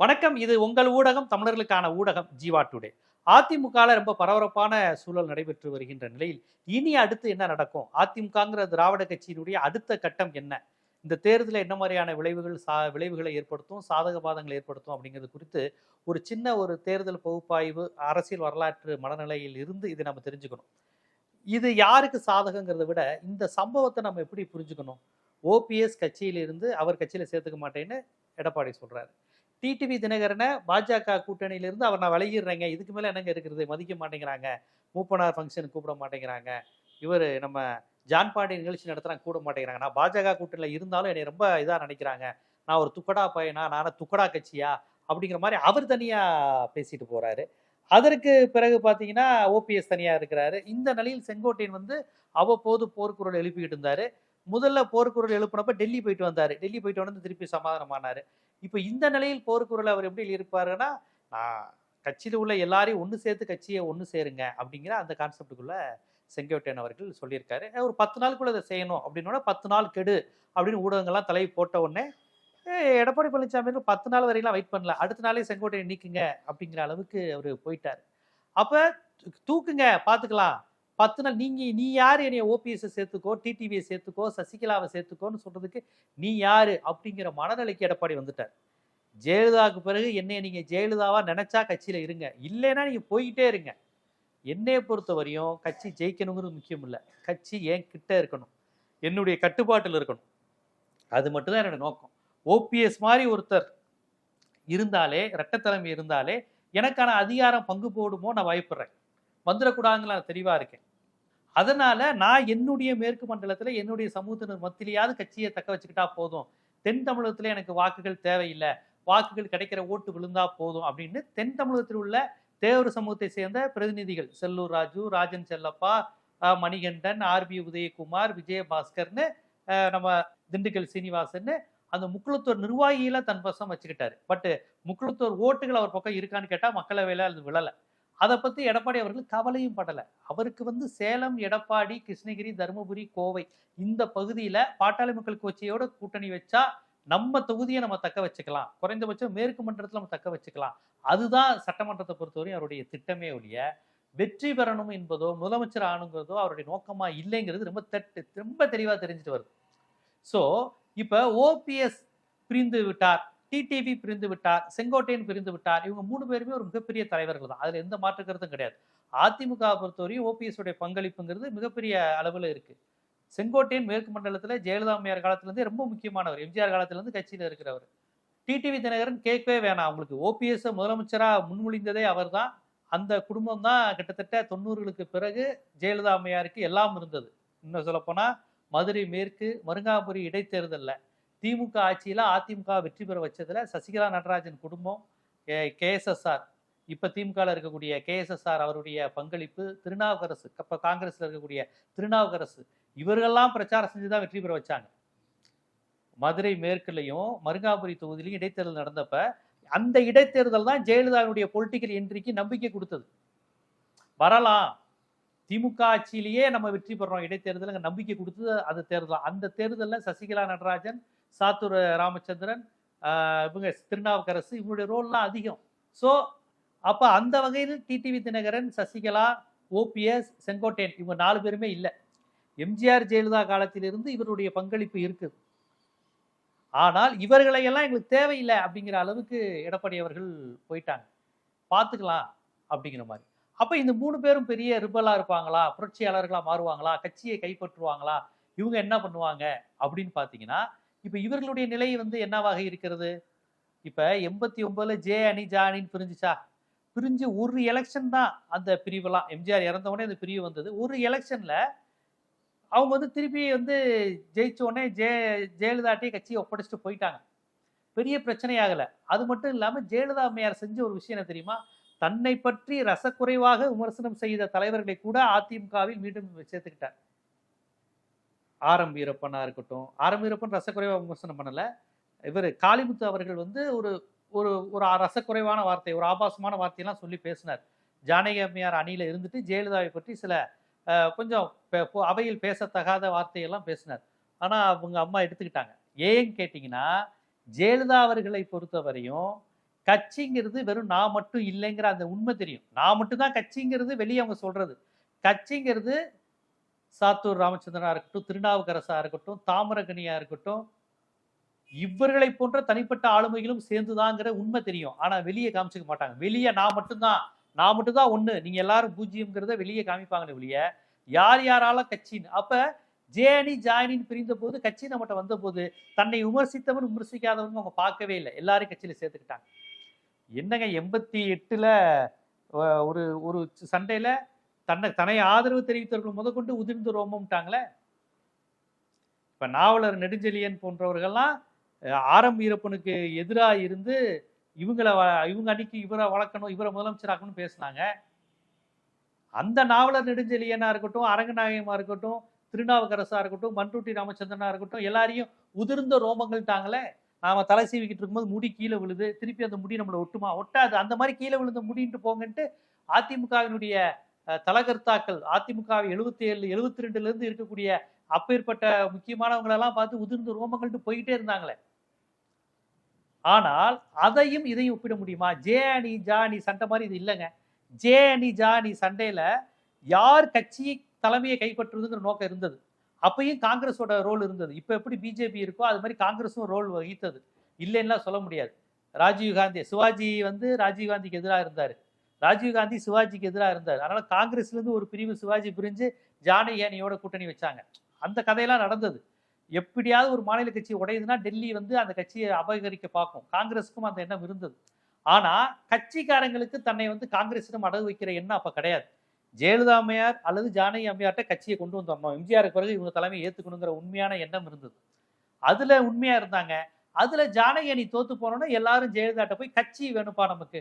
வணக்கம். இது உங்கள் ஊடகம் தமிழர்களுக்கான ஊடகம் ஜீவா டுடே. அதிமுகவில் ரொம்ப பரபரப்பான சூழல் நடைபெற்று வருகின்ற நிலையில் இனி அடுத்து என்ன நடக்கும்? அதிமுகங்கிற திராவிட கட்சியினுடைய அடுத்த கட்டம் என்ன? இந்த தேர்தலில் என்ன மாதிரியான விளைவுகள் சா விளைவுகளை ஏற்படுத்தும் சாதக பாதங்களை ஏற்படுத்தும் அப்படிங்கிறது குறித்து ஒரு சின்ன ஒரு தேர்தல் பகுப்பாய்வு அரசியல் வரலாற்று மனநிலையில் இருந்து இதை நம்ம தெரிஞ்சுக்கணும். இது யாருக்கு சாதகங்கிறத விட இந்த சம்பவத்தை நம்ம எப்படி புரிஞ்சுக்கணும்? ஓபிஎஸ் கட்சியிலிருந்து அவர் கட்சியில் சேர்த்துக்க மாட்டேன்னு எடப்பாடி சொல்கிறாரு டிடிவி தினகரனை பாஜக கூட்டணியிலிருந்து அவர் நான் விலகிடுறேங்க. இதுக்கு மேலே என்னங்க இருக்கிறது மதிக்க மாட்டேங்கிறாங்க. மூப்பனார் ஃபங்க்ஷனுக்கு கூப்பிட மாட்டேங்கிறாங்க. இவர் நம்ம ஜான் பாண்டி நிகழ்ச்சி நடத்துகிறாங்க கூட மாட்டேங்கிறாங்க. நான் பாஜக கூட்டணியில் இருந்தாலும் என்னை ரொம்ப இதாக நினைக்கிறாங்க. நான் ஒரு துக்கடா பையனா? நானும் துக்கடா கட்சியா? அப்படிங்கிற மாதிரி அவர் தனியாக பேசிட்டு போகிறாரு அதற்கு பிறகு பார்த்தீங்கன்னா ஓபிஎஸ் தனியாக இருக்கிறாரு. இந்த நிலையில் செங்கோட்டையன் வந்து அவ்வப்போது போர்க்குரல் எழுப்பிக்கிட்டு இருந்தாரு. முதல்ல போர்க்குரல் எழுப்பினப்ப டெல்லி போயிட்டு வந்தார். டெல்லி போயிட்டு வந்து திருப்பி சமாதானமானார் இப்போ இந்த நிலையில் போர்க்குரல் அவர் எப்படி இருப்பாருன்னா நான் கட்சியில் உள்ள எல்லாரையும் ஒன்று சேர்த்து கட்சியை ஒன்று சேருங்க அப்படிங்கிற அந்த கான்செப்டுக்குள்ள செங்கோட்டையன் அவர்கள் சொல்லியிருக்காரு. ஒரு பத்து நாளுக்குள்ளே அதை செய்யணும் அப்படின்னோட பத்து நாள் கெடு அப்படின்னு ஊடகங்கள்லாம் தலை போட்ட உடனே எடப்பாடி பழனிசாமி பத்து நாள் வரையிலாம் வெயிட் பண்ணல அடுத்த நாளே செங்கோட்டையை நீக்குங்க அப்படிங்கிற அளவுக்கு அவர் போயிட்டார். அப்போ தூக்குங்க பார்த்துக்கலாம் பத்து நாள் நீங்க நீ யார் என்னைய ஓபிஎஸ் சேர்த்துக்கோ டிடிவியை சேர்த்துக்கோ சசிகலாவை சேர்த்துக்கோன்னு சொல்றதுக்கு நீ யாரு அப்படிங்கிற மனநிலைக்கு எடப்பாடி வந்துட்டார். ஜெயலலிதாவுக்கு பிறகு என்னைய நீங்க ஜெயலலிதாவா நினைச்சா கட்சியில இருங்க. இல்லைன்னா நீங்க போய்கிட்டே இருங்க. என்னைய பொறுத்த வரையும் கட்சி ஜெயிக்கணுங்கிறது முக்கியம் இல்லை. கட்சி ஏன் கிட்ட இருக்கணும்? என்னுடைய கட்டுப்பாட்டில் இருக்கணும். அது மட்டும்தான் என்னோட நோக்கம். ஓபிஎஸ் மாதிரி ஒருத்தர் இருந்தாலே ரெட்டத்தலைமை இருந்தாலே எனக்கான அதிகாரம் பங்கு போடுமோ நான் பயப்படுறேன். வந்துடக்கூடாதுன்னு நான் தெளிவாக இருக்கேன். அதனால நான் என்னுடைய மேற்கு மண்டலத்தில் என்னுடைய சமூகத்தினர் மத்தியிலையாவது கட்சியை தக்க வச்சுக்கிட்டா போதும். தென் தமிழகத்தில் எனக்கு வாக்குகள் தேவையில்லை. வாக்குகள் கிடைக்கிற ஓட்டு விழுந்தா போதும் அப்படின்னு தென் தமிழகத்தில் உள்ள தேவர் சமூகத்தை சேர்ந்த பிரதிநிதிகள் செல்லூர் ராஜு ராஜன் செல்லப்பா மணிகண்டன் ஆர்பி உதயகுமார் விஜயபாஸ்கர்னு நம்ம திண்டுக்கல் சீனிவாசன் அந்த முக்குளத்தூர் நிர்வாகியில தன் வசம் வச்சுக்கிட்டாரு. பட் முக்குளத்தூர் ஓட்டுகள் அவர் பக்கம் இருக்கான்னு கேட்டா மக்களவையில அது விழல. அதை பற்றி எடப்பாடி அவர்கள் கவலையும் படலை. அவருக்கு வந்து சேலம் எடப்பாடி கிருஷ்ணகிரி தருமபுரி கோவை இந்த பகுதியில் பாட்டாளி மக்கள் கட்சியோட கூட்டணி வச்சா நம்ம தொகுதியை நம்ம தக்க வச்சுக்கலாம். குறைந்தபட்சம் மேற்கு மன்றத்தில் நம்ம தக்க வச்சுக்கலாம். அதுதான் சட்டமன்றத்தை பொறுத்தவரையும் அவருடைய திட்டமே ஒழிய வெற்றி பெறணும் என்பதோ முதலமைச்சர் ஆணுங்கிறதோ அவருடைய நோக்கமா இல்லைங்கிறது ரொம்ப தட்டு ரொம்ப தெளிவாக தெரிஞ்சுட்டு வருது. ஸோ இப்போ ஓபிஎஸ் பிரிந்து விட்டார். டிடிவி பிரிந்து விட்டார் செங்கோட்டையன் பிரிந்து விட்டார் இவங்க மூணு பேருமே ஒரு மிகப்பெரிய தலைவர்கள் தான். அதில் எந்த மாற்று கருத்தும் கிடையாது. அதிமுக பொறுத்தவரையும் ஓபிஎஸ் உடைய பங்களிப்புங்கிறது மிகப்பெரிய அளவில் இருக்கு. செங்கோட்டையன் மேற்கு மண்டலத்தில் ஜெயலலிதா அம்மையார் காலத்திலேருந்தே ரொம்ப முக்கியமானவர். எம்ஜிஆர் காலத்திலேருந்து கட்சியில் இருக்கிறவர். டிடிவி தினகரன் கேட்கவே வேணாம் அவங்களுக்கு. ஓபிஎஸ் முதலமைச்சராக முன்மொழிந்ததே அவர்தான் அந்த குடும்பம் தான் கிட்டத்தட்ட தொண்ணூறுகளுக்கு பிறகு ஜெயலலிதா அம்மையாருக்கு எல்லாம் இருந்தது. இன்னும் சொல்லப்போனால் மதுரை மேற்கு மருங்காபுரி இடைத்தேர்தலில். திமுக ஆட்சியில் அதிமுக வெற்றி பெற வச்சதில் சசிகலா நடராஜன் குடும்பம் கேஎஸ்எஸ்ஆர் இப்போ திமுகவில் இருக்கக்கூடிய கேஎஸ்எஸ்ஆர் அவருடைய பங்களிப்பு திருநாவுக்கரசு இப்போ காங்கிரஸில் இருக்கக்கூடிய திருநாவுக்கரசு இவர்கள்லாம் பிரச்சாரம் செஞ்சு தான் வெற்றி பெற வச்சாங்க. மதுரை மேற்குலையும் மருங்காபுரி தொகுதியிலையும் இடைத்தேர்தல் நடந்தப்ப அந்த இடைத்தேர்தல் தான் ஜெயலலிதாவுடைய பொலிட்டிக்கல் என்ட்ரிக்கு நம்பிக்கை கொடுத்தது. வரலாம். திமுக ஆட்சியிலேயே நம்ம வெற்றி பெறோம் இடைத்தேர்தலுங்க நம்பிக்கை கொடுத்தது அது தேர்தல். அந்த தேர்தலில் சசிகலா நடராஜன் சாத்தூர் ராமச்சந்திரன் இவங்க திருநாவுக்கரசு இவங்களுடைய ரோல்லாம் அதிகம். ஸோ அப்போ அந்த வகையில் டிடிவி தினகரன் சசிகலா ஓபிஎஸ் செங்கோட்டையன் இவங்க நாலு பேருமே இல்லை. எம்ஜிஆர் ஜெயலலிதா காலத்திலிருந்து இவருடைய பங்களிப்பு இருக்குது. ஆனால் இவர்களையெல்லாம் எங்களுக்கு தேவையில்லை அப்படிங்கிற அளவுக்கு எடப்பாடி அவர்கள் போயிட்டாங்க. பார்த்துக்கலாம் அப்படிங்கிற மாதிரி. அப்போ இந்த மூணு பேரும் பெரிய ரிபலாக இருப்பாங்களா? புரட்சியாளர்களாக மாறுவாங்களா? கட்சியை கைப்பற்றுவாங்களா? இவங்க என்ன பண்ணுவாங்க? அப்படின்னு பார்த்தீங்கன்னா இப்ப இவர்களுடைய நிலை வந்து என்னவாக இருக்கிறது? இப்ப எண்பத்தி ஒன்பதுல ஜே அணி ஜா அணின்னு பிரிஞ்சுச்சா? பிரிஞ்சு ஒரு எலெக்ஷன் தான் அந்த பிரிவுலாம். எம்ஜிஆர் இறந்த உடனே அந்த பிரிவு வந்தது. ஒரு எலெக்ஷன்ல அவங்க வந்து திருப்பி வந்து ஜெயிச்ச உடனே ஜெய ஜெயலலிதாட்டையே கட்சியை ஒப்படைச்சிட்டு போயிட்டாங்க. பெரிய பிரச்சனையாகல. அது மட்டும் இல்லாம ஜெயலலிதா அம்மையார் செஞ்ச ஒரு விஷயம் என்ன தெரியுமா? தன்னை பற்றி ரசக்குறைவாக விமர்சனம் செய்த தலைவர்களை கூட அதிமுகவில் மீண்டும் சேர்த்துக்கிட்டார். ஆரம் வீரப்பனாக இருக்கட்டும் ஆரம் வீரப்பன் ரசக்குறைவாக விமர்சனம் பண்ணல. இவர் காளிமுத்து அவர்கள் வந்து ஒரு ஒரு ஒரு ரசக்குறைவான வார்த்தை ஒரு ஆபாசமான வார்த்தையெல்லாம் சொல்லி பேசினார். ஜானகி அம்மையார் அணியில இருந்துட்டு ஜெயலலிதாவை பற்றி சில கொஞ்சம் அவையில் பேசத்தகாத வார்த்தையெல்லாம் பேசினார். ஆனால் அவங்க அம்மா எடுத்துக்கிட்டாங்க. ஏன்னு கேட்டிங்கன்னா ஜெயலலிதா அவர்களை பொறுத்தவரையும் கட்சிங்கிறது வெறும் நான் மட்டும் இல்லைங்கிற அந்த உண்மை தெரியும். நான் மட்டும் தான் கட்சிங்கிறது வெளியே அவங்க சொல்கிறது கட்சிங்கிறது சாத்தூர் ராமச்சந்திரனா இருக்கட்டும் திருநாவுக்கரசா இருக்கட்டும் தாமிரகனியா இருக்கட்டும் இவர்களை போன்ற தனிப்பட்ட ஆளுமைகளும் சேர்ந்துதாங்கிற உண்மை தெரியும். ஆனா வெளியே காமிச்சுக்க மாட்டாங்க. வெளியே நான் மட்டும்தான். நான் மட்டும்தான் ஒண்ணு. நீங்க எல்லாரும் பூஜ்ஜியம்ங்கிறத வெளியே காமிப்பாங்களே வெளியே யார் யாரால கட்சின்னு. அப்ப ஜேனி ஜாயினின்னு பிரிந்த போது கட்சி நம்மகிட்ட வந்த போது தன்னை விமர்சித்தவன் விமர்சிக்காதவன் அவங்க பார்க்கவே இல்லை. எல்லாரும் கட்சியில சேர்த்துக்கிட்டாங்க. என்னங்க எண்பத்தி எட்டுல ஒரு ஒரு சண்டையில தன்னை தன்னை ஆதரவு தெரிவித்தவர்கள் முதற்கொண்டு உதிர்ந்து ரோமம்ட்டாங்களே? இப்போ நாவலர் நெடுஞ்செழியன் போன்றவர்கள்லாம் ஆரம் வீரப்பனுக்கு எதிராக இருந்து இவங்களை வ- இவங்க அன்னைக்கு இவரை வளர்க்கணும் இவரை முதலமைச்சராக்கணும்னு பேசுனாங்க. அந்த நாவலர் நெடுஞ்செழியனா இருக்கட்டும் அரங்கநாயகமாக இருக்கட்டும் திருநாவுக்கரசா இருக்கட்டும் மன்ருட்டி ராமச்சந்திரனா இருக்கட்டும் எல்லாரையும் உதிர்ந்த ரோமங்கள்ட்டாங்களே. நாம தலை சீவிக்கிட்டு இருக்கும்போது முடி கீழே விழுது திருப்பி அந்த முடி நம்மளை ஒட்டுமா? ஒட்டாது. அந்த மாதிரி கீழே விழுந்த முடின்ட்டு போங்கன்ட்டு அதிமுகவினுடைய தலகர்த்தாக்கள் அதிமுக எழுபத்தி ஏழு எழுபத்தி ரெண்டுல இருந்து இருக்கக்கூடிய அப்பேற்பட்ட முக்கியமானவங்களெல்லாம் பார்த்து உதிர்ந்து ரோமங்கள்ட்டு போயிட்டே இருந்தாங்களே. ஆனால் அதையும் இதையும் ஒப்பிட முடியுமா? ஜே அணி ஜானி சண்டை மாதிரி இது இல்லைங்க. ஜே அணி ஜானி சண்டையில யார் கட்சி தலைமையை கைப்பற்றுறதுங்கிற நோக்கம் இருந்தது. அப்பயும் காங்கிரஸோட ரோல் இருந்தது. இப்போ எப்படி பிஜேபி இருக்கோ அது மாதிரி காங்கிரஸும் ரோல் வகித்தது. இல்லைன்னுலாம் சொல்ல முடியாது. ராஜீவ் காந்தி சிவாஜி வந்து ராஜீவ் காந்திக்கு எதிராக இருந்தார். ராஜீவ் காந்தி சிவாஜிக்கு எதிராக இருந்தார். அதனால காங்கிரஸ்லேருந்து ஒரு பிரிவு சிவாஜி பிரிஞ்சு ஜானி ஏனியோட கூட்டணி வச்சாங்க. அந்த கதையெல்லாம் நடந்தது. எப்படியாவது ஒரு மாநில கட்சி உடையுதுன்னா டெல்லி வந்து அந்த கட்சியை அபகரிக்க பார்க்கும். காங்கிரஸுக்கும் அந்த எண்ணம் இருந்தது. ஆனால் கட்சிக்காரங்களுக்கு தன்னை வந்து காங்கிரஸிடம் அடகு வைக்கிற எண்ணம் அப்போ கிடையாது. ஜெயலலிதா அம்மையார் அல்லது ஜானகி அம்மையார்ட்ட கட்சியை கொண்டு வந்துடணும் எம்ஜிஆருக்கு பிறகு இவங்க தலைமையை ஏற்றுக்கணுங்கிற உண்மையான எண்ணம் இருந்தது. அதில் உண்மையாக இருந்தாங்க. அதில் ஜானகி அணி தோத்து போனோன்னா எல்லாரும் ஜெயலலிதாட்ட போய் கட்சி வேணும்ப்பா நமக்கு.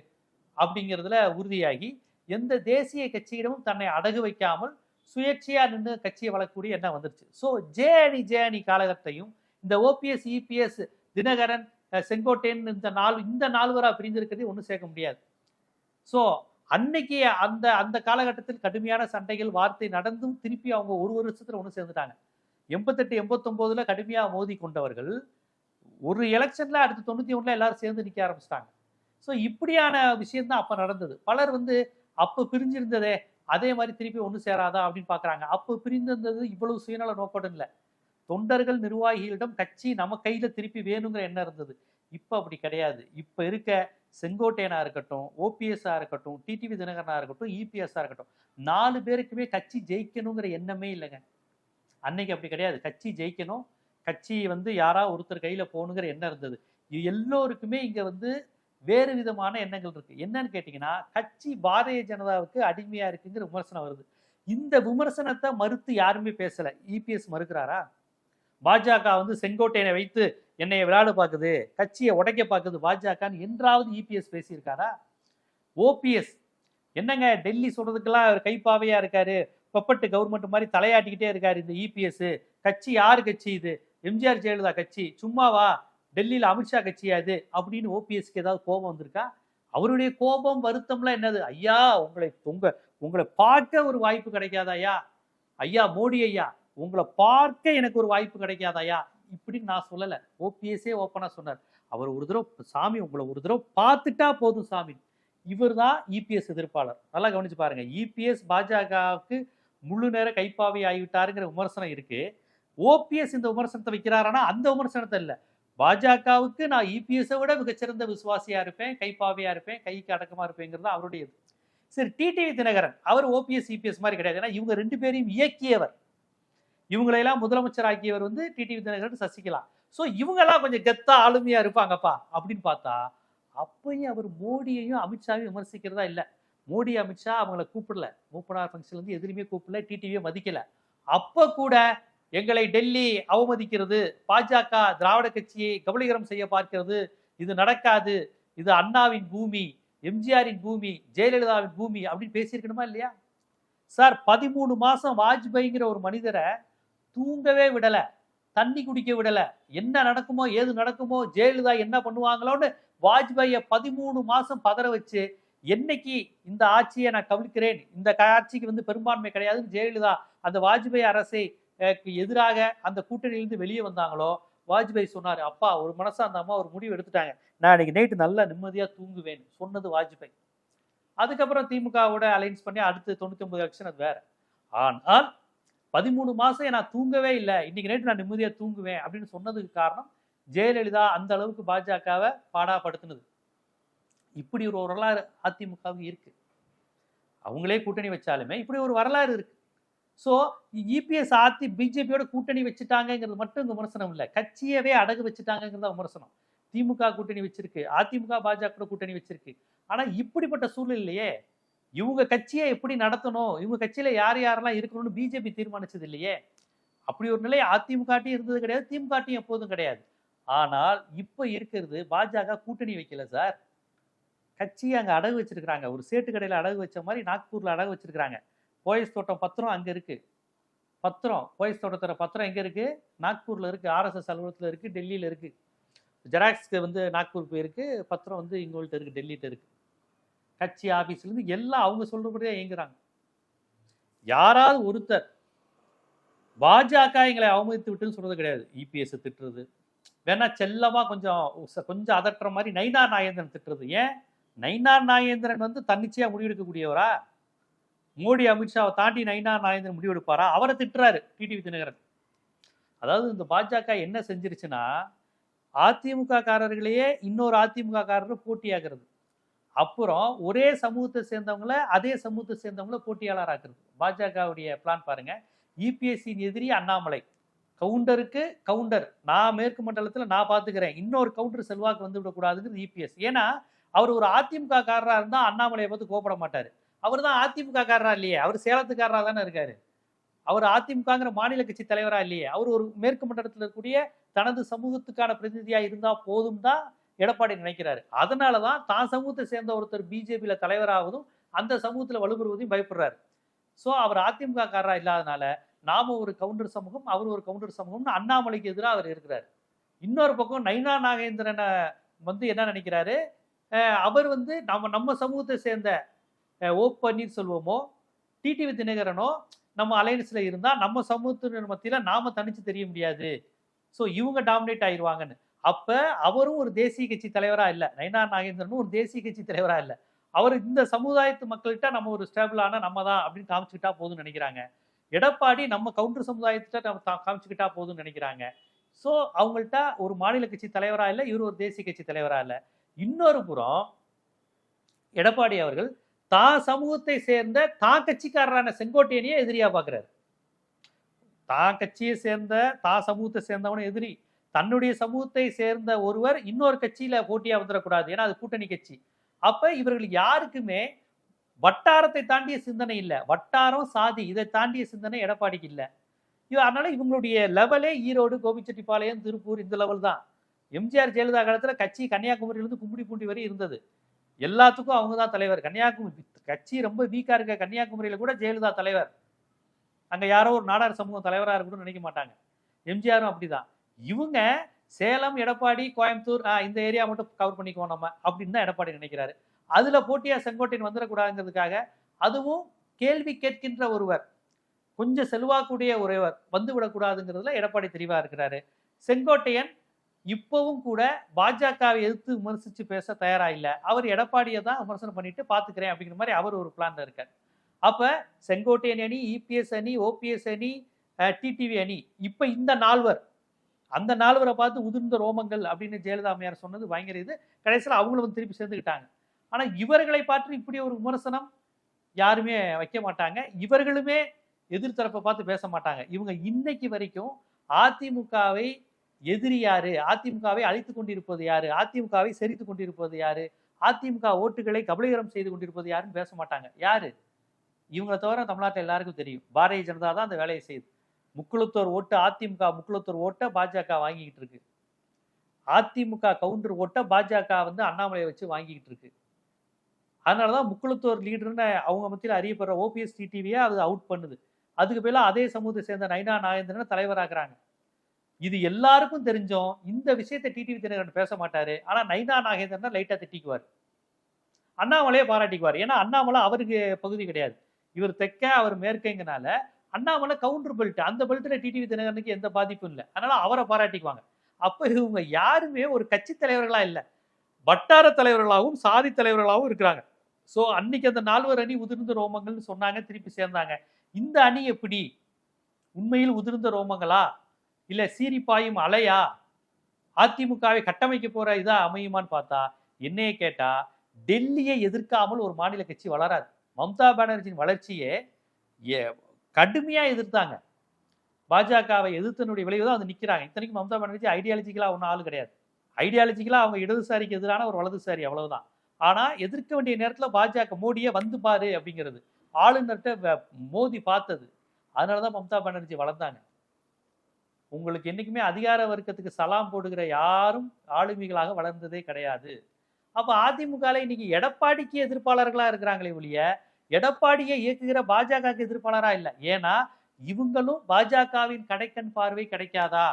அப்படிங்கிறதுல உறுதியாகி எந்த தேசிய கட்சியிடமும் தன்னை அடகு வைக்காமல் சுயேட்சையா நின்று கட்சியை வளர்க்கக்கூடிய எண்ணம் வந்துருச்சு. ஸோ ஜே அணி ஜே அணி காலகட்டத்தையும் இந்த ஓபிஎஸ் இபிஎஸ் தினகரன் செங்கோட்டையன் இந்த நாலு இந்த நால்வராக பிரிந்திருக்கிறதே ஒன்றும் சேர்க்க முடியாது. ஸோ அன்னைக்கு அந்த அந்த காலகட்டத்தில் கடுமையான சண்டைகள் வார்த்தை நடந்தும் திருப்பி அவங்க ஒரு வருஷத்துல ஒன்று சேர்ந்துட்டாங்க. எண்பத்தெட்டு எண்பத்தொம்போதுல கடுமையாக மோதி கொண்டவர்கள் ஒரு எலெக்ஷன்ல அடுத்து தொண்ணூத்தி ஒண்ணுல எல்லாரும் சேர்ந்து நிக்க ஆரம்பிச்சிட்டாங்க. ஸோ இப்படியான விஷயம்தான் அப்போ நடந்தது. பலர் வந்து அப்போ பிரிஞ்சிருந்ததே அதே மாதிரி திருப்பி ஒன்று சேராதா? அப்படின்னு பார்க்குறாங்க அப்போ பிரிந்திருந்தது இவ்வளவு சுயநல நோக்கோடு இல்லை. தொண்டர்கள் நிர்வாகிகளிடம் கட்சி நம்ம கையில் திருப்பி வேணுங்கிற எண்ணம் இருந்தது. இப்போ அப்படி கிடையாது. இப்போ இருக்க செங்கோட்டையனா இருக்கட்டும் ஓபிஎஸ்ஆ இருக்கட்டும் டிடிவி தினகரனாக இருக்கட்டும் இபிஎஸ்ஆ இருக்கட்டும் நாலு பேருக்குமே கட்சி ஜெயிக்கணுங்கிற எண்ணமே இல்லைங்க. அன்னைக்கு அப்படி கிடையாது. கட்சி ஜெயிக்கணும். கட்சி வந்து யாரா ஒருத்தர் கையில் போகணுங்கிற எண்ணம் இருந்தது. எல்லோருக்குமே இங்கே வந்து வேறு விதமான எண்ணங்கள் இருக்கு. என்னன்னு கேட்டீங்கன்னா கட்சி பாரதிய ஜனதாவுக்கு அடிமையா இருக்குங்கிற விமர்சனம் வருது. இந்த விமர்சனத்தை மறுத்து யாருமே பேசல. இபிஎஸ் மறுக்கிறாரா? பாஜக வந்து செங்கோட்டையனை வைத்து என்னைய விளையாட பார்க்குது கட்சியை உடைக்க பார்க்குது பாஜகன்னு என்றாவது இபிஎஸ் பேசியிருக்காரா? ஓபிஎஸ் என்னங்க டெல்லி சொல்றதுக்கெல்லாம் அவர் கைப்பாவையா இருக்காரு? பப்பட்டு கவர்மெண்ட் மாதிரி தலையாட்டிக்கிட்டே இருக்காரு இந்த இபிஎஸ் கட்சி யார் கட்சி இது? எம்ஜிஆர் ஜெயலலிதா கட்சி. சும்மாவா? டெல்லியில் அமித்ஷா கட்சியா இது? அப்படின்னு ஓபிஎஸ்க்கு ஏதாவது கோபம் வந்திருக்கா? அவருடைய கோபம் வருத்தம்லாம் என்னது? ஐயா உங்களை உங்க உங்களை பார்க்க ஒரு வாய்ப்பு கிடைக்காதா ஐயா? ஐயா மோடி ஐயா உங்களை பார்க்க எனக்கு ஒரு வாய்ப்பு கிடைக்காதா ஐயா? இப்படின்னு நான் சொல்லலை. ஓபிஎஸ்ஸே ஓப்பனாக சொன்னார். அவர் ஒரு தடவை சாமி உங்களை ஒரு தடவை பார்த்துட்டா போதும் சாமி. இவர் தான் இபிஎஸ் எதிர்ப்பாளர். நல்லா கவனிச்சு பாருங்க. இபிஎஸ் பாஜகவுக்கு முழு நேர கைப்பாவை ஆகிவிட்டாருங்கிற விமர்சனம் இருக்கு. ஓபிஎஸ் இந்த விமர்சனத்தை வைக்கிறாரா அந்த விமர்சனத்தை இல்லை. பாஜகவுக்கு நான் இபிஎஸை விட மிகச்சிறந்த விசுவாசியா இருப்பேன் கைப்பாவையா இருப்பேன் கைக்கு அடக்கமா இருப்பேங்கிறது அவருடைய இது சரி டிடிவி தினகரன் அவர் ஓபிஎஸ் இபிஎஸ் மாதிரி கிடையாது. ஏன்னா இவங்க ரெண்டு பேரையும் இயக்கியவர். இவங்களையெல்லாம் முதலமைச்சர் ஆக்கியவர் வந்து டிடிவி தினகரன் சசிகலா. ஸோ இவங்கெல்லாம் கொஞ்சம் கெத்தா ஆளுமையா இருப்பாங்கப்பா அப்படின்னு பார்த்தா அப்பயும் அவர் மோடியையும் அமித்ஷாவையும் விமர்சிக்கிறதா இல்லை. மோடி அமித்ஷா அவங்கள கூப்பிடல. மூப்பனார் ஃபங்க்ஷன்லேருந்து எதுலையுமே கூப்பிடல டிடிவியை மதிக்கல. அப்போ கூட எங்களை டெல்லி அவமதிக்கிறது. பாஜக திராவிட கட்சியை கபலீகரம் செய்ய பார்க்கிறது. இது நடக்காது. இது அண்ணாவின் பூமி எம்ஜிஆரின் பூமி ஜெயலலிதாவின் பூமி அப்படின்னு பேசியிருக்கணுமா இல்லையா? சார் பதிமூணு மாசம் வாஜ்பாய்ங்கிற ஒரு மனிதரை தூங்கவே விடல தண்ணி குடிக்க விடல. என்ன நடக்குமோ ஏது நடக்குமோ ஜெயலலிதா என்ன பண்ணுவாங்களோன்னு வாஜ்பாயை பதிமூணு மாசம் பதற வச்சு என்னைக்கு இந்த ஆட்சியை நான் கவிழ்க்கிறேன்? இந்த க- ஆட்சிக்கு வந்து பெரும்பான்மை கிடையாதுன்னு ஜெயலலிதா அந்த வாஜ்பாய் அரசை எதிராக அந்த கூட்டணியிலிருந்து வெளியே வந்தாங்களோ வாஜ்பாய் சொன்னார் அப்பா ஒரு மனசா அந்த அம்மா ஒரு முடிவு எடுத்துட்டாங்க. நான் இன்னைக்கு நைட்டு நல்லா நிம்மதியாக தூங்குவேன் சொன்னது வாஜ்பாய். அதுக்கப்புறம் திமுகவோட அலைன்ஸ் பண்ணி அடுத்து தொண்ணூத்தி ஒன்பது எலெக்ஷன் அது வேற. ஆனால் பதிமூணு மாசம் நான் தூங்கவே இல்லை. இன்னைக்கு நைட்டு நான் நிம்மதியாக தூங்குவேன் அப்படின்னு சொன்னதுக்கு காரணம் ஜெயலலிதா அந்த அளவுக்கு பாஜகவை பாடாப்படுத்தினது. இப்படி ஒரு வரலாறு அதிமுகவுக்கு இருக்கு. அவங்களே கூட்டணி வச்சாலுமே இப்படி ஒரு வரலாறு இருக்கு. ஸோ இபிஎஸ் ஆத்தி பிஜேபியோட கூட்டணி வச்சுட்டாங்கிறது மட்டும் இந்த விமர்சனம் இல்லை. கட்சியவே அடகு வச்சுட்டாங்கிறது விமர்சனம். திமுக கூட்டணி வச்சிருக்கு. அதிமுக பாஜக கூட கூட்டணி வச்சிருக்கு. ஆனால் இப்படிப்பட்ட சூழ்நிலையே இவங்க கட்சியை எப்படி நடத்தணும்? இவங்க கட்சியில் யார் யாரெல்லாம் இருக்கணும்னு பிஜேபி தீர்மானிச்சது இல்லையே? அப்படி ஒரு நிலை அதிமுகட்டையும் இருந்தது கிடையாது. திமுகட்டையும் எப்போதும் கிடையாது. ஆனால் இப்போ இருக்கிறது பாஜக கூட்டணி வைக்கல சார். கட்சியை அங்கே அடகு வச்சிருக்கிறாங்க. ஒரு சேட்டு கடையில் அடகு வச்ச மாதிரி நாக்பூரில் அடகு வச்சிருக்கிறாங்க. போயஸ் தோட்டம் பத்திரம் அங்கே இருக்குது பத்திரம் போயஸ் தோட்டத்தோட பத்திரம் எங்கே இருக்குது நாக்பூரில் இருக்குது ஆர்எஸ்எஸ் அலுவலகத்தில் இருக்குது டெல்லியில் இருக்குது ஜெராக்ஸ்க்கு வந்து நாக்பூர் போயிருக்கு பத்திரம் வந்து இங்கோல்ட்ட இருக்குது டெல்லிகிட்ட இருக்குது கட்சி ஆஃபீஸ்லேருந்து எல்லாம் அவங்க சொல்கிறபடியே இயங்குறாங்க. யாராவது ஒருத்தர் பாஜக எங்களை அவமதித்து விட்டுன்னு சொல்கிறது கிடையாது. இபிஎஸ் திட்டுறது. வேணா செல்லமாக கொஞ்சம் கொஞ்சம் அதட்டுற மாதிரி நைனார் நாகேந்திரன் திட்டுறது. ஏன்? நைனார் நாகேந்திரன் வந்து தன்னிச்சையாக முடிவெடுக்கக்கூடியவரா? மோடி அமித்ஷாவை தாண்டி நைனார் முடிவு முடிவெடுப்பாரா? அவரை திட்டுறாரு டிடிவி தினகரன். அதாவது இந்த பாஜக என்ன செஞ்சிருச்சுன்னா அதிமுக காரர்களையே இன்னொரு அதிமுக காரர் போட்டியாகிறது அப்புறம் ஒரே சமூகத்தை சேர்ந்தவங்கள அதே சமூகத்தை சேர்ந்தவங்கள போட்டியாளர் ஆக்குறது பாஜகவுடைய பிளான் பாருங்க. இபிஎஸ்சியின் எதிரி அண்ணாமலை. கவுண்டருக்கு கவுண்டர். நான் மேற்கு மண்டலத்தில் நான் பார்த்துக்கிறேன் இன்னொரு கவுண்டர் செல்வாக்கு வந்து விடக்கூடாதுங்கிறது இபிஎஸ் ஏன்னா அவர் ஒரு அதிமுக காரராக இருந்தால் அண்ணாமலையை பார்த்து கோபப்பட மாட்டார். அவர் தான் அதிமுக காரரா இல்லையே? அவர் சேலத்துக்காரரா தானே இருக்காரு. அவர் அதிமுகங்கிற மாநில கட்சி தலைவரா இல்லையே? அவர் ஒரு மேற்கு மண்டலத்தில் இருக்கக்கூடிய தனது சமூகத்துக்கான பிரதிநிதியா இருந்தா போதும் தான் எடப்பாடி நினைக்கிறாரு. அதனால தான் தான் சமூகத்தை சேர்ந்த ஒருத்தர் பிஜேபியில தலைவராவதும் அந்த சமூகத்துல வலுப்பெறுவதையும் பயப்படுறாரு. ஸோ அவர் அதிமுக காரரா இல்லாதனால நாம ஒரு கவுண்டர் சமூகம் அவர் ஒரு கவுண்டர் சமூகம்னு அண்ணாமலைக்கு எதிராக அவர் இருக்கிறார். இன்னொரு பக்கம் நைனா நாகேந்திரனை வந்து என்ன நினைக்கிறாரு? அவர் வந்து நம்ம நம்ம சமூகத்தை சேர்ந்த ஓ பன்னீர்செல்வமோ டிடிவி தினகரனோ நம்ம அலைன்ஸில் இருந்தால் நம்ம சமூகத்தினர் மத்தியில் நாம் தனித்து தெரிய முடியாது. ஸோ இவங்க டாமினேட் ஆயிடுவாங்கன்னு அப்போ அவரும் ஒரு தேசிய கட்சி தலைவராக இல்லை. நயனா நாகேந்திரனும் ஒரு தேசிய கட்சி தலைவராக இல்லை. அவர் இந்த சமுதாயத்து மக்கள்கிட்ட நம்ம ஒரு ஸ்டேபிளான நம்ம தான் அப்படின்னு காமிச்சுக்கிட்டா போதும்னு நினைக்கிறாங்க. எடப்பாடி நம்ம கவுண்டர் சமுதாயத்திட்ட நம்ம காமிச்சுக்கிட்டா போதும்னு நினைக்கிறாங்க. ஸோ அவங்கள்ட்ட ஒரு மாநில கட்சி தலைவராக இல்லை இவர் ஒரு தேசிய கட்சி தலைவராக இல்லை. இன்னொரு புறம் எடப்பாடி அவர்கள் தா சமூகத்தை சேர்ந்த தா கட்சிக்காரரான செங்கோட்டையனையே எதிரியா பார்க்கிறாரு தான் கட்சியை சேர்ந்த தா சமூகத்தை சேர்ந்தவன எதிரி. தன்னுடைய சமூகத்தை சேர்ந்த ஒருவர் இன்னொரு கட்சியில போட்டியா வந்துடக்கூடாது ஏன்னா அது கூட்டணி கட்சி. அப்ப இவர்கள் யாருக்குமே வட்டாரத்தை தாண்டிய சிந்தனை இல்லை. வட்டாரம் சாதி இதை தாண்டிய சிந்தனை எடப்பாடிக்கு இல்லை. இவ அதனால இவங்களுடைய லெவலே ஈரோடு கோபிச்செட்டிப்பாளையம் திருப்பூர் இந்த லெவல் தான். எம்ஜிஆர் ஜெயலலிதா காலத்தில் கட்சி கன்னியாகுமரியிலிருந்து கும்படி பூண்டி வரை இருந்தது. எல்லாத்துக்கும் அவங்க தான் தலைவர். கன்னியாகுமரி கட்சி ரொம்ப வீக்கா இருக்க கன்னியாகுமரியில கூட ஜெயலலிதா தலைவர். அங்க யாரோ ஒரு நாடார் சமூகம் தலைவரா இருக்கணும்னு நினைக்க மாட்டாங்க. எம்ஜிஆரும் அப்படிதான். இவங்க சேலம் எடப்பாடி கோயம்புத்தூர் இந்த ஏரியா மட்டும் கவர் பண்ணிக்குவோம் நம்ம அப்படின்னு தான் எடப்பாடி நினைக்கிறாரு. அதுல போட்டியா செங்கோட்டையன் வந்துடக்கூடாதுங்கிறதுக்காக அதுவும் கேள்வி கேட்கின்ற ஒருவர் கொஞ்சம் செல்வாக்குடைய ஒருவர் வந்து விடக்கூடாதுங்கிறதுல எடப்பாடி தெளிவா இருக்கிறாரு. செங்கோட்டையன் இப்பவும் கூட பாஜகவை எதிர்த்து விமர்சித்து பேச தயாராக இல்லை. அவர் எடப்பாடியை தான் விமர்சனம் பண்ணிட்டு பார்த்துக்கிறேன் அப்படிங்கிற மாதிரி அவர் ஒரு பிளான்ல இருக்கார். அப்போ செங்கோட்டையன் அணி இபிஎஸ் அணி ஓபிஎஸ் அணி டிடிவி அணி இப்போ இந்த நால்வர் அந்த நால்வரை பார்த்து உதிர்ந்த ரோமங்கள் அப்படின்னு ஜெயலலிதா அம்மையார் சொன்னது பயங்கர இது. கடைசியில் அவங்களும் வந்து திருப்பி சேர்ந்துக்கிட்டாங்க. ஆனால் இவர்களை பார்த்து இப்படி ஒரு விமர்சனம் யாருமே வைக்க மாட்டாங்க. இவர்களுமே எதிர்த்தரப்பை பார்த்து பேச மாட்டாங்க. இவங்க இன்னைக்கு வரைக்கும் அதிமுகவை எதிரி யாரு? அதிமுகவை அழித்து கொண்டிருப்பது யாரு? அதிமுகவை செறித்து கொண்டிருப்பது யாரு? அதிமுக ஓட்டுகளை கபலீகரம் செய்து கொண்டிருப்பது யாருன்னு பேச மாட்டாங்க. யாரு? இவங்களை தவிர தமிழ்நாட்டில் எல்லாருக்கும் தெரியும். பாரதிய ஜனதா தான் அந்த வேலையை செய்யுது. முக்குளத்தோர் ஓட்டு அதிமுக முக்குளத்தோர் ஓட்டை பாஜக வாங்கிக்கிட்டு இருக்கு. அதிமுக கவுண்டர் ஓட்டை பாஜக வந்து அண்ணாமலையை வச்சு வாங்கிக்கிட்டு இருக்கு. அதனாலதான் முக்குளத்தோர் லீடர்னு அவங்க மத்தியில் அறியப்படுற ஓபிஎஸ் டிடிவியை அது அவுட் பண்ணுது. அதுக்கு பதிலா அதே சமூகத்தை சேர்ந்த நைனா நாகேந்திரன் தலைவராகிறாங்க இது எல்லாருக்கும் தெரிஞ்சோம். இந்த விஷயத்தை டிடிவி தினகரன் பேச மாட்டாரு. ஆனா நைனா நாகேந்திரன் லைட்டா திட்டிக்குவார். அண்ணாமலையை பாராட்டிக்குவார். ஏன்னா அண்ணாமலை அவருக்கு பகுதி கிடையாது. இவர் தெற்க அவர் மேற்கைங்கனால அண்ணாமலை கவுண்டர் பெல்ட் அந்த பெல்ட்ல டிடிவி தினகரனுக்கு எந்த பாதிப்பும் இல்லை. அதனால அவரை பாராட்டிக்குவாங்க. அப்ப இவங்க யாருமே ஒரு கட்சி தலைவர்களா இல்ல. வட்டார தலைவர்களாகவும் சாதி தலைவர்களாகவும் இருக்கிறாங்க. சோ அன்னைக்கு அந்த நால்வர் அணி உதிர்ந்த ரோமங்கள்னு சொன்னாங்க திருப்பி சேர்ந்தாங்க. இந்த அணி எப்படி? உண்மையில் உதிர்ந்த ரோமங்களா? இல்ல சீரி பாயும் அலையா? அதிமுகவை கட்டமைக்க போற இதா அமையுமான்னு பார்த்தா என்னையே கேட்டா டெல்லியை எதிர்க்காமல் ஒரு மாநில கட்சி வளராது. மம்தா பானர்ஜியின் வளர்ச்சியே ஏ- கடுமையா எதிர்த்தாங்க. பாஜகவை எதிர்த்தனுடைய விளைவு தான் வந்து நிற்கிறாங்க இத்தனைக்கும் மம்தா பானர்ஜி ஐடியாலஜிக்கலாக ஒன்றும் ஆள் கிடையாது. ஐடியாலஜிக்கலாக அவங்க இடதுசாரிக்கு எதிரான ஒரு வலதுசாரி அவ்வளவுதான். ஆனால் எதிர்க்க வேண்டிய நேரத்தில் பாஜக மோடியே வந்து பாரு அப்படிங்கிறது. ஆளுநர்கிட்ட மோதி பார்த்தது. அதனாலதான் மம்தா பானர்ஜி வளர்ந்தாங்க. உங்களுக்கு என்னைக்குமே அதிகார வர்க்கத்துக்கு சலாம் போடுகிற யாரும் ஆளுமைகளாக வளர்ந்ததே கிடையாது. அப்போ அதிமுகவில் இன்னைக்கு எடப்பாடிக்கு எதிர்ப்பாளர்களாக இருக்கிறாங்களே ஒழிய எடப்பாடியை இயக்குகிற பாஜகவுக்கு எதிர்ப்பாளராக இல்லை. ஏன்னா இவங்களும் பாஜகவின் கடைக்கண் பார்வை கிடைக்காதா?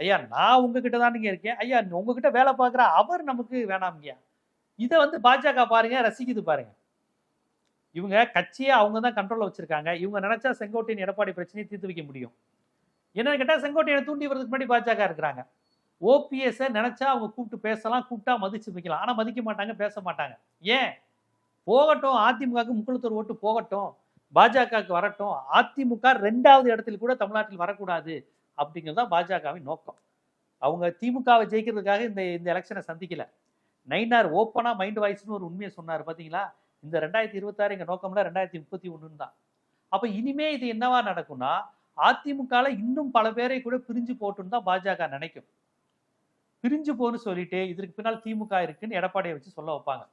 ஐயா நான் உங்ககிட்ட தான் நீங்கள் இருக்கேன். ஐயா உங்ககிட்ட வேலை பார்க்குற அவர் நமக்கு வேணாம்யா இதை வந்து பாஜக பாருங்க ரசிக்குது பாருங்க. இவங்க கட்சியை அவங்க தான் கண்ட்ரோலில் வச்சுருக்காங்க. இவங்க நினச்சா செங்கோட்டையின் எடப்பாடி பிரச்சனையை தீர்த்து வைக்க முடியும். என்ன கேட்டால் செங்கோட்டையை தூண்டி வரதுக்கு முன்னாடி பாஜக இருக்கிறாங்க. ஓபிஎஸ்ஸை நினச்சா அவங்க கூப்பிட்டு பேசலாம் கூப்பிட்டா மதிச்சு வைக்கலாம். ஆனால் மதிக்க மாட்டாங்க பேச மாட்டாங்க. ஏன்? போகட்டும் அதிமுகவுக்கு முக்குளத்தூர் ஓட்டு போகட்டும் பாஜகவுக்கு வரட்டும் அதிமுக ரெண்டாவது இடத்துல கூட தமிழ்நாட்டில் வரக்கூடாது அப்படிங்கிறது தான் பாஜகவின் நோக்கம். அவங்க திமுகவை ஜெயிக்கிறதுக்காக இந்த இந்த எலெக்ஷனை சந்திக்கல. நைனார் ஓப்பனாக மைண்ட் வாய்ஸ்னு ஒரு உண்மையை சொன்னார் பார்த்தீங்களா இந்த ரெண்டாயிரத்தி இருபத்தாறு எங்கள் நோக்கம்னா ரெண்டாயிரத்தி முப்பத்தி ஒன்றுன்னு தான். அப்போ இனிமே இது என்னவா நடக்கும்னா அதிமுகல இன்னும் பல பேரை கூட பிரிஞ்சு போட்டுன்னு தான் பாஜக நினைக்கும். பிரிஞ்சு போன்னு சொல்லிட்டு இதற்கு பின்னால் திமுக இருக்குன்னு எடப்பாடியை வச்சு சொல்ல வைப்பாங்க.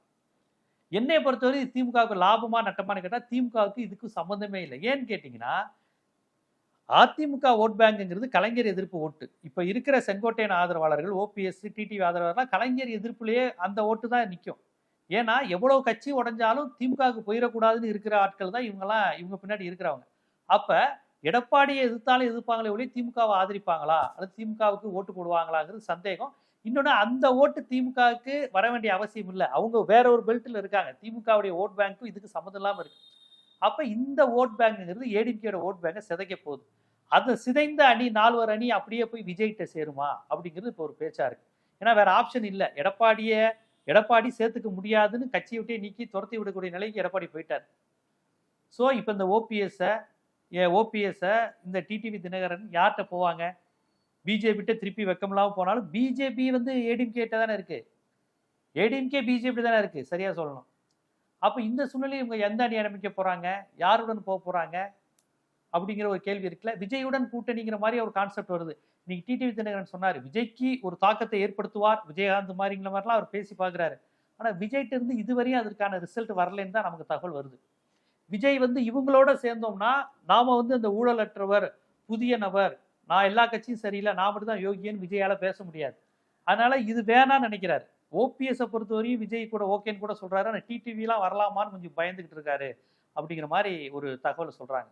என்னை பொறுத்தவரை திமுகவுக்கு லாபமா நட்டமான்னு கேட்டால் திமுகவுக்கு இதுக்கு சம்மந்தமே இல்லை. ஏன்னு கேட்டிங்கன்னா அதிமுக ஓட் பேங்குங்கிறது கலைஞர் எதிர்ப்பு ஓட்டு. இப்போ இருக்கிற செங்கோட்டையன் ஆதரவாளர்கள் ஓபிஎஸ் டிடிவி ஆதரவாளர்லாம் கலைஞர் எதிர்ப்புலேயே அந்த ஓட்டு தான் நிற்கும் ஏன்னா எவ்வளோ கட்சி உடஞ்சாலும் திமுகவுக்கு போயிடக்கூடாதுன்னு இருக்கிற ஆட்கள் தான் இவங்கெல்லாம் இவங்க பின்னாடி இருக்கிறவங்க. அப்போ எடப்பாடியை எதிர்த்தாலும் எதிர்ப்பாங்களே ஒழிய திமுகவை ஆதரிப்பாங்களா? அல்லது திமுகவுக்கு ஓட்டு போடுவாங்களாங்கிறது சந்தேகம். இன்னொன்று அந்த ஓட்டு திமுகவுக்கு வர வேண்டிய அவசியம் இல்லை. அவங்க வேற ஒரு பெல்ட்டில் இருக்காங்க. திமுகவுடைய ஓட் பேங்க்கும் இதுக்கு சம்மந்தம் இல்லாமல் இருக்கு. அப்போ இந்த ஓட் பேங்குங்கிறது ஏடிபியோட ஓட் பேங்கை சிதைக்க போகுது. அது சிதைந்த அணி நால்வர் அணி அப்படியே போய் விஜய்கிட்ட சேருமா? அப்படிங்கிறது இப்போ ஒரு பேச்சா இருக்கு. ஏன்னா வேற ஆப்ஷன் இல்லை. எடப்பாடியை எடப்பாடி சேர்த்துக்க முடியாதுன்னு கட்சியை விட்டே நீக்கி துரத்தி விடக்கூடிய நிலைக்கு எடப்பாடி போயிட்டார். ஸோ இப்போ இந்த ஓபிஎஸ்ஸை ஓபிஎஸ்ஸை இந்த டிடிவி தினகரன் யார்கிட்ட போவாங்க? பிஜேபிகிட்ட திருப்பி வெக்கமில்லாமல் போனாலும் பிஜேபி வந்து ஏடிஎம்கேட்ட தானே இருக்குது ஏடிஎம்கே பிஜேபி தானே இருக்குது சரியாக சொல்லணும். அப்போ இந்த சூழ்நிலையில் இவங்க எந்த அணி ஆரம்பிக்க போகிறாங்க யாருடன் போக போகிறாங்க அப்படிங்கிற ஒரு கேள்வி இருக்குல்ல. விஜயுடன் கூட்டணிங்கிற மாதிரி ஒரு கான்செப்ட் வருது. இன்னைக்கு டிடிவி தினகரன் சொன்னார் விஜய்க்கு ஒரு தாக்கத்தை ஏற்படுத்துவார் விஜயகாந்த் மாதிரிங்கிற மாதிரிலாம் அவர் பேசி பார்க்குறாரு. ஆனால் விஜய்கிட்ட இருந்து இதுவரையும் அதற்கான ரிசல்ட் வரலன்னு தான் நமக்கு தகவல் வருது. விஜய் வந்து இவங்களோட சேர்ந்தோம்னா நாம வந்து அந்த ஊழலற்றவர் புதிய நபர் நான் எல்லா கட்சியும் சரியில்லை நான் மட்டும் தான் யோகியன்னு விஜயால பேச முடியாது. அதனால இது வேணாம்னு நினைக்கிறாரு. ஓபிஎஸ்ஸை பொறுத்தவரையும் விஜய் கூட ஓகேன்னு கூட சொல்றாரு. ஆனால் டிடிவிலாம் வரலாமான்னு கொஞ்சம் பயந்துகிட்டு இருக்காரு அப்படிங்கிற மாதிரி ஒரு தகவல் சொல்றாங்க.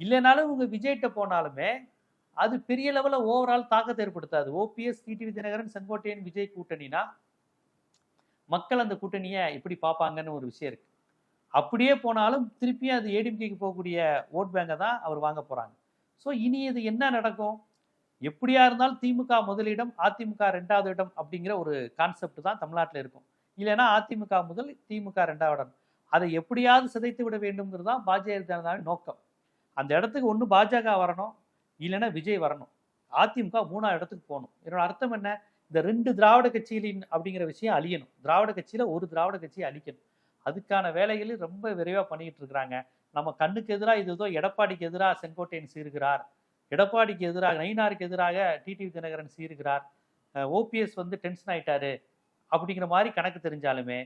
இல்லைனாலும் இவங்க விஜய்கிட்ட போனாலுமே அது பெரிய லெவலில் ஓவரால் தாக்கத்தை ஏற்படுத்தாது. ஓபிஎஸ் டிடிவி தினகரன் செங்கோட்டையன் விஜய் கூட்டணினா மக்கள் அந்த கூட்டணியை எப்படி பார்ப்பாங்கன்னு ஒரு விஷயம் இருக்கு. அப்படியே போனாலும் திருப்பியும் அது ஏடிஎம்கேக்கு போகக்கூடிய ஓட் பேங்கை தான் அவர் வாங்க போகிறாங்க ஸோ இனி இது என்ன நடக்கும்? எப்படியா இருந்தாலும் திமுக முதலிடம் அதிமுக ரெண்டாவது இடம் அப்படிங்கிற ஒரு கான்செப்ட் தான் தமிழ்நாட்டில் இருக்கும். இல்லைன்னா அதிமுக முதல் திமுக ரெண்டாவது இடம். அதை எப்படியாவது சிதைத்து விட வேண்டும்ங்கிறது தான் பாஜக ஜனதாவின் நோக்கம். அந்த இடத்துக்கு ஒன்று பாஜக வரணும் இல்லைன்னா விஜய் வரணும். அதிமுக மூணாவது இடத்துக்கு போகணும். என்னோட அர்த்தம் என்ன? இந்த ரெண்டு திராவிட கட்சிகளின் அப்படிங்கிற விஷயம் அழியணும். திராவிட கட்சியில் ஒரு திராவிட கட்சியை அழிக்கணும். அதுக்கான வேலைகளை ரொம்ப விரைவாக பண்ணிக்கிட்டு இருக்கிறாங்க. நம்ம கண்ணுக்கு எதிராக இது ஏதோ எடப்பாடிக்கு எதிராக செங்கோட்டையன் சீர்கிறார் எடப்பாடிக்கு எதிராக நயினாருக்கு எதிராக டிடிவி தினகரன் சீர்கிறார் ஓபிஎஸ் வந்து டென்ஷன் ஆயிட்டாரு அப்படிங்கிற மாதிரி கணக்கு தெரிஞ்சாலுமே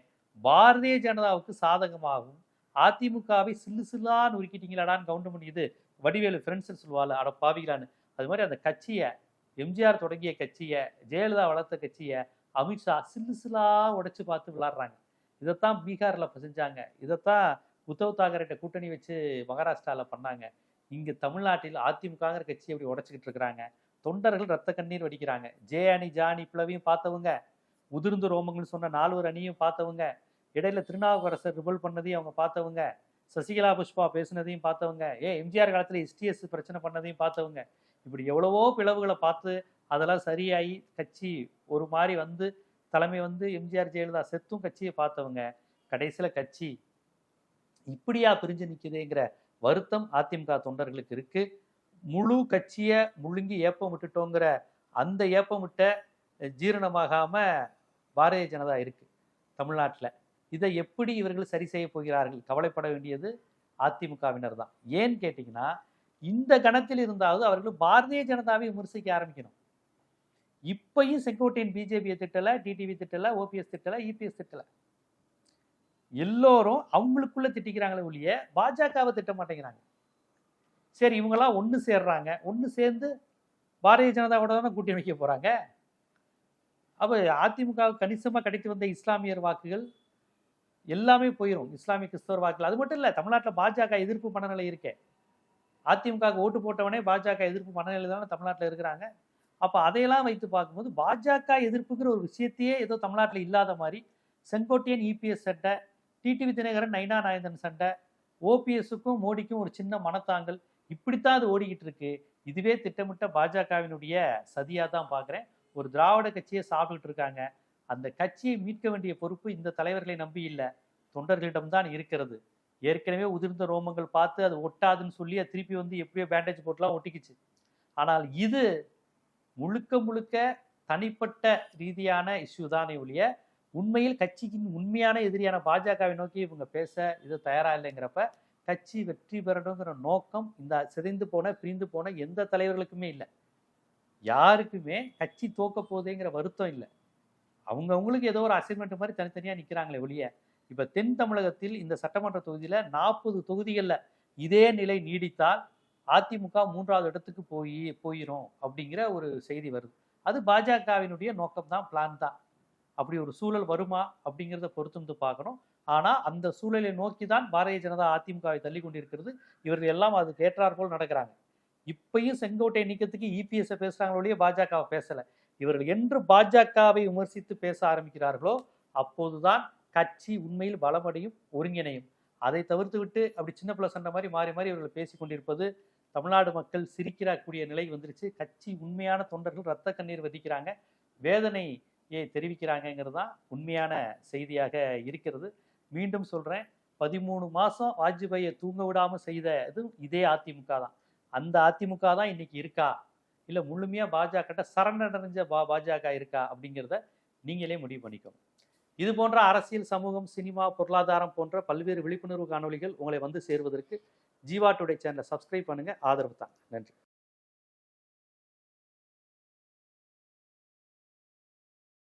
பாரதிய ஜனதாவுக்கு சாதகமாகும் அதிமுகவை சில்லு சில்லான்னு உருக்கிட்டீங்களாடான்னு கவுண்ட் இது வடிவேலு ஃப்ரெண்ட்ஸ் சொல்லுவாள். அட பாவிகளான்னு. அது மாதிரி அந்த கட்சியை எம்ஜிஆர் தொடங்கிய கட்சியை ஜெயலலிதா வளர்த்த கட்சியை அமித்ஷா சில்லு சில்லா உடைச்சு பார்த்து விளாடுறாங்க. இதைத்தான் பீகாரில் செஞ்சாங்க இதைத்தான் உத்தவ் தாக்கரேட்ட கூட்டணி வச்சு மகாராஷ்டிராவில் பண்ணாங்க. இங்கே தமிழ்நாட்டில் அதிமுகங்கிற கட்சி அப்படி உடச்சிக்கிட்டு இருக்கிறாங்க. தொண்டர்கள் ரத்த கண்ணீர் வடிக்கிறாங்க. ஜே அணி ஜானி பிளவையும் பார்த்தவங்க முதிர்ந்து ரோமங்கள்னு சொன்ன நால்வர் அணியும் பார்த்தவங்க இடையில திருநாவுக்கரசர் ரிபல் பண்ணதையும் அவங்க பார்த்தவங்க சசிகலா புஷ்பா பேசுனதையும் பார்த்தவங்க ஏ எம்ஜிஆர் காலத்தில் எஸ்டிஎஸ் பிரச்சனை பண்ணதையும் பார்த்தவங்க. இப்படி எவ்வளவோ பிளவுகளை பார்த்து அதெல்லாம் சரியாகி கட்சி ஒரு மாதிரி வந்து தலைமை வந்து எம்ஜிஆர் ஜெயலலிதா செத்தும் கட்சியை பார்த்தவங்க கடைசியில் கட்சி இப்படியா பிரிஞ்சு நிற்குதுங்கிற வருத்தம் அதிமுக தொண்டர்களுக்கு இருக்கு. முழு கட்சியை முழுங்கி ஏப்பம் விட்டுட்டோங்கிற அந்த ஏப்பம் விட்ட ஜீரணமாகாம பாரதிய ஜனதா இருக்கு தமிழ்நாட்டில். இதை எப்படி இவர்கள் சரி செய்ய போகிறார்கள்? கவலைப்பட வேண்டியது அதிமுகவினர் தான். ஏன்னு கேட்டிங்கன்னா இந்த கணத்தில் இருந்தாவது அவர்கள் பாரதிய ஜனதாவை விமர்சிக்க ஆரம்பிக்கணும். இப்பையும் செங்கோட்டையன் பிஜேபியை திட்டல டிடிவி திட்டல ஓபிஎஸ் திட்டல இபிஎஸ் திட்டல. எல்லோரும் அவங்களுக்குள்ள திட்டிக்கிறாங்களே ஒழிய பாஜகவை திட்ட மாட்டேங்கிறாங்க. சரி இவங்கெல்லாம் ஒன்று சேர்றாங்க. ஒன்று சேர்ந்து பாரதிய ஜனதாவோட தானே கூட்டி அமைக்க போறாங்க. அப்போ அதிமுக கணிசமாக கிடைத்து வந்த இஸ்லாமியர் வாக்குகள் எல்லாமே போயிடும் இஸ்லாமிய கிறிஸ்தவர் வாக்குகள். அது மட்டும் இல்லை தமிழ்நாட்டில் பாஜக எதிர்ப்பு மனநிலை இருக்கே. அதிமுக ஓட்டு போட்டவனே பாஜக எதிர்ப்பு மனநிலை தானே தமிழ்நாட்டில் இருக்கிறாங்க. அப்போ அதையெல்லாம் வைத்து பார்க்கும்போது பாஜக எதிர்ப்புங்கிற ஒரு விஷயத்தையே ஏதோ தமிழ்நாட்டில் இல்லாத மாதிரி செங்கோட்டையன் இபிஎஸ் சண்டை டிடிவி தினகரன் நைனா நாயந்தன் சண்டை ஓபிஎஸ்ஸுக்கும் மோடிக்கும் ஒரு சின்ன மனத்தாங்கல் இப்படித்தான் அது ஓடிக்கிட்டு இருக்கு. இதுவே திட்டமிட்ட பாஜகவினுடைய சதியாக தான் பார்க்குறேன். ஒரு திராவிட கட்சியை சாப்பிட்டுட்டு இருக்காங்க. அந்த கட்சியை மீட்க வேண்டிய பொறுப்பு இந்த தலைவர்களை நம்பி இல்லை. தொண்டர்களிடம்தான் இருக்கிறது. ஏற்கனவே உதிர்ந்த ரோமங்கள் பார்த்து அது ஒட்டாதுன்னு சொல்லி அது திருப்பி வந்து எப்படியோ பேண்டேஜ் போட்டுலாம் ஒட்டிக்கிச்சு. ஆனால் இது முழுக்க முழுக்க தனிப்பட்ட ரீதியான இஷ்யூ தானே ஒழிய உண்மையில் கட்சியின் உண்மையான எதிரியான பாஜகவை நோக்கி இவங்க பேச இது தயாரா இல்லைங்கிறப்ப கட்சி வெற்றி பெறணுங்கிற நோக்கம் இந்த சிதைந்து போன பிரிந்து போன எந்த தலைவர்களுக்குமே இல்லை. யாருக்குமே கட்சி தோக்க போதேங்கிற வருத்தம் இல்லை. அவங்க அவங்களுக்கு ஏதோ ஒரு அசைன்மெண்ட் மாதிரி தனித்தனியாக நிற்கிறாங்களே ஒழிய இப்போ தென் தமிழகத்தில் இந்த சட்டமன்ற தொகுதியில் நாற்பது தொகுதிகளில் இதே நிலை நீடித்தால் அதிமுக மூன்றாவது இடத்துக்கு போய் போயிடும் அப்படிங்கிற ஒரு செய்தி வருது. அது பாஜகவினுடைய நோக்கம் தான் பிளான் தான் அப்படி ஒரு சூழல் வருமா அப்படிங்கிறத பொறுத்து வந்து பார்க்கணும். ஆனால் அந்த சூழலை நோக்கி தான் பாரதிய ஜனதா அதிமுகவை தள்ளி கொண்டிருக்கிறது. இவர்கள் எல்லாம் அதுக்கு ஏற்றாற்போல் நடக்கிறாங்க. இப்பயும் செங்கோட்டை நீக்கத்துக்கு இபிஎஸ் பேசுறாங்களே பாஜகவை பேசலை. இவர்கள் என்று பாஜகவை விமர்சித்து பேச ஆரம்பிக்கிறார்களோ அப்போதுதான் கட்சி உண்மையில் பலமடையும் ஒருங்கிணையும். அதை தவிர்த்து விட்டு அப்படி சின்ன பிள்ளை சண்டை மாதிரி மாறி மாறி இவர்கள் பேசி கொண்டிருப்பது தமிழ்நாடு மக்கள் சிரிக்கிறக்கூடிய நிலை வந்துருச்சு. கட்சி உண்மையான தொண்டர்கள் ரத்த கண்ணீர் வதிக்கிறாங்க. வேதனையை தெரிவிக்கிறாங்கங்கிறது தான் உண்மையான செய்தியாக இருக்கிறது. மீண்டும் சொல்கிறேன் பதிமூணு மாதம் வாஜ்பாயை தூங்க விடாமல் செய்த இது இதே அதிமுக தான். அந்த அதிமுக தான் இன்னைக்கு இருக்கா? இல்லை முழுமையாக பாஜக சரணடைஞ்ச பா பாஜக இருக்கா அப்படிங்கிறத நீங்களே முடிவு பண்ணிக்கோங்க. இது போன்ற அரசியல் சமூகம் சினிமா பொருளாதாரம் போன்ற பல்வேறு விழிப்புணர்வு காணொளிகள் உங்களை வந்து சேருவதற்கு ஜீவா டுடே சேனலை சப்ஸ்கிரைப் பண்ணுங்கள் ஆதரவு தான். நன்றி.